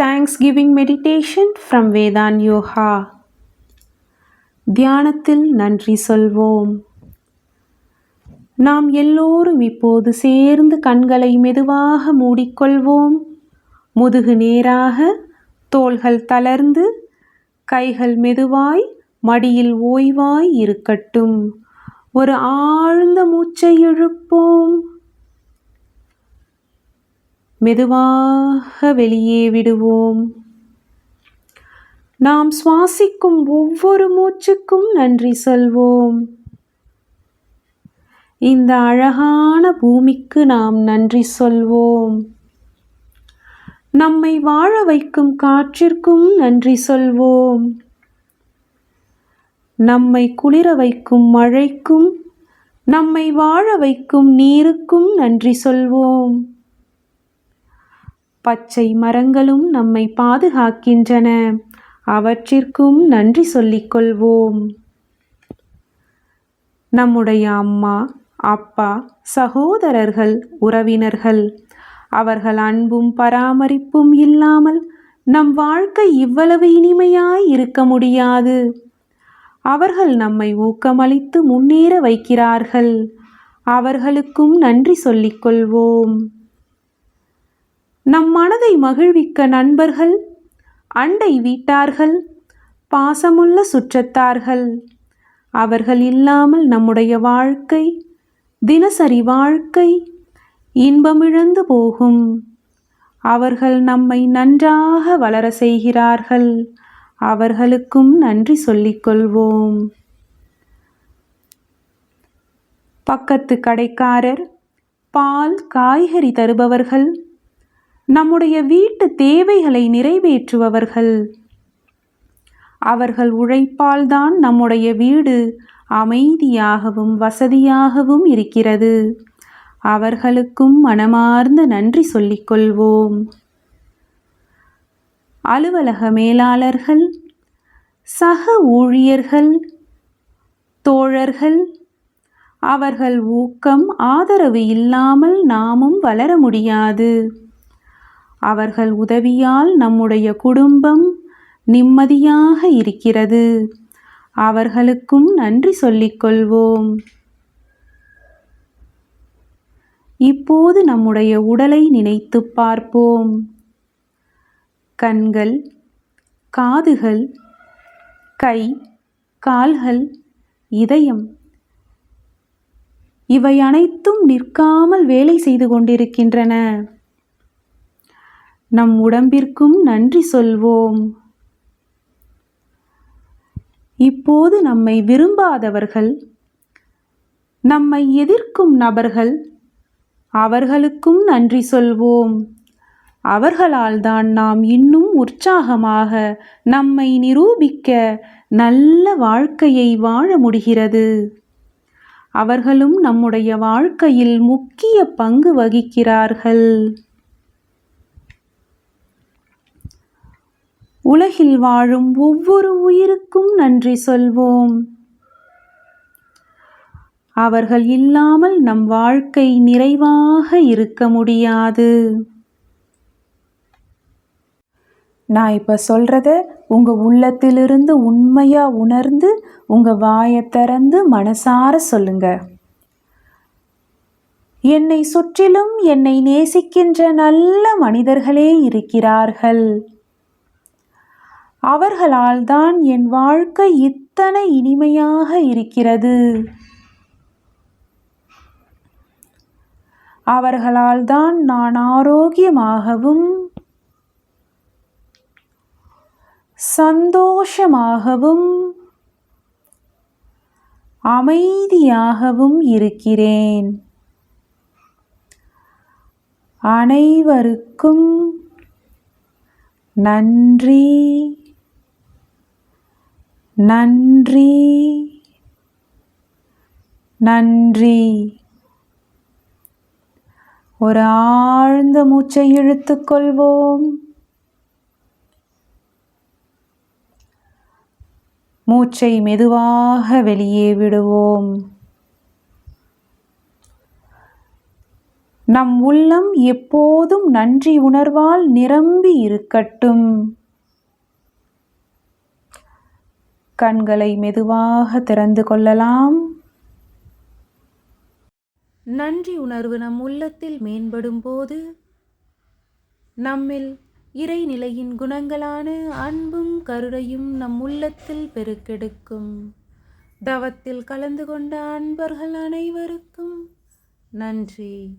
Thanksgiving meditation from Vedhan yoga தியானத்தில் நன்றி சொல்வோம். நாம் எல்லோரும் இப்போது சேர்ந்து கண்களை மெதுவாக மூடிக்கொள்வோம். முதுகு நேராக தோள்கள் தளர்ந்து கைகள் மெதுவாய் மடியில் ஓய்வாய் இருக்கட்டும். ஒரு ஆழ்ந்த மூச்சை இழுப்போம். மெதுவாக வெளியே விடுவோம். நாம் சுவாசிக்கும் ஒவ்வொரு மூச்சுக்கும் நன்றி சொல்வோம். இந்த அழகான பூமிக்கு நாம் நன்றி சொல்வோம். நம்மை வாழ வைக்கும் காற்றிற்கும் நன்றி சொல்வோம். நம்மை குளிர வைக்கும் மழைக்கும் நம்மை வாழ வைக்கும் நீருக்கும் நன்றி சொல்வோம். பச்சை மரங்களும் நம்மை பாதுகாக்கின்றன. அவற்றிற்கும் நன்றி சொல்லிக்கொள்வோம். நம்முடைய அம்மா அப்பா சகோதரர்கள் உறவினர்கள் அவர்கள் அன்பும் பராமரிப்பும் இல்லாமல் நம் வாழ்க்கை இவ்வளவு இனிமையாய் இருக்க முடியாது. அவர்கள் நம்மை ஊக்கமளித்து முன்னேற வைக்கிறார்கள். அவர்களுக்கும் நன்றி சொல்லிக்கொள்வோம். நம் மனதை மகிழ்விக்க நண்பர்கள் அண்டை வீட்டார்கள் பாசமுள்ள சுற்றத்தார்கள். அவர்கள் இல்லாமல் நம்முடைய வாழ்க்கை தினசரி வாழ்க்கை இன்பமிழந்து போகும். அவர்கள் நம்மை நன்றாக வளர செய்கிறார்கள். அவர்களுக்கும் நன்றி சொல்லிக்கொள்வோம். பக்கத்து கடைக்காரர் பால் காய்கறி தருபவர்கள் நம்முடைய வீட்டு தேவைகளை நிறைவேற்றுபவர்கள். அவர்கள் உழைப்பால்தான் நம்முடைய வீடு அமைதியாகவும் வசதியாகவும் இருக்கிறது. அவர்களுக்கும் மனமார்ந்த நன்றி சொல்லிக்கொள்வோம் அலுவலக மேலாளர்கள் சக ஊழியர்கள் தோழர்கள் அவர்கள் ஊக்கம் ஆதரவு இல்லாமல் நாமும் வளர முடியாது. அவர்கள் உதவியால் நம்முடைய குடும்பம் நிம்மதியாக இருக்கிறது. அவர்களுக்கும் நன்றி சொல்லிக்கொள்வோம். இப்போது நம்முடைய உடலை நினைத்து பார்ப்போம். கண்கள் காதுகள் கை கால்கள் இதயம் இவை அனைத்தும் நிற்காமல் வேலை செய்து கொண்டிருக்கின்றன. நம் உடம்பிற்கும் நன்றி சொல்வோம். இப்போது நம்மை விரும்பாதவர்கள் நம்மை எதிர்க்கும் நபர்கள் அவர்களுக்கும் நன்றி சொல்வோம். அவர்களால் தான் நாம் இன்னும் உற்சாகமாக நம்மை நிரூபிக்க நல்ல வாழ்க்கையை வாழ முடிகிறது. அவர்களும் நம்முடைய வாழ்க்கையில் முக்கிய பங்கு வகிக்கிறார்கள். உலகில் வாழும் ஒவ்வொரு உயிருக்கும் நன்றி சொல்வோம். அவர்கள் இல்லாமல் நம் வாழ்க்கை நிறைவாக இருக்க முடியாது. நான் இப்போ சொல்கிறத உங்கள் உள்ளத்திலிருந்து உண்மையாக உணர்ந்து உங்கள் வாயை திறந்து மனசார சொல்லுங்க. என்னை சுற்றிலும் என்னை நேசிக்கின்ற நல்ல மனிதர்களே இருக்கிறார்கள். அவர்களால் தான் என் வாழ்க்கை இத்தனை இனிமையாக இருக்கிறது. அவர்களால் தான் நான் ஆரோக்கியமாகவும் சந்தோஷமாகவும் அமைதியாகவும் இருக்கிறேன். அனைவருக்கும் நன்றி. நன்றி. நன்றி. ஒரு ஆழ்ந்த மூச்சை இழுத்துக்கொள்வோம் மூச்சை மெதுவாக வெளியே விடுவோம். நம் உள்ளம் எப்போதும் நன்றி உணர்வால் நிரம்பி இருக்கட்டும். கண்களை மெதுவாக திறந்து கொள்ளலாம். நன்றி உணர்வு நம் உள்ளத்தில் மேம்படும் போது நம்மில் இறைநிலையின் குணங்களான அன்பும் கருணையும் நம் உள்ளத்தில் பெருக்கெடுக்கும். தவத்தில் கலந்து கொண்ட அன்பர்கள் அனைவருக்கும் நன்றி.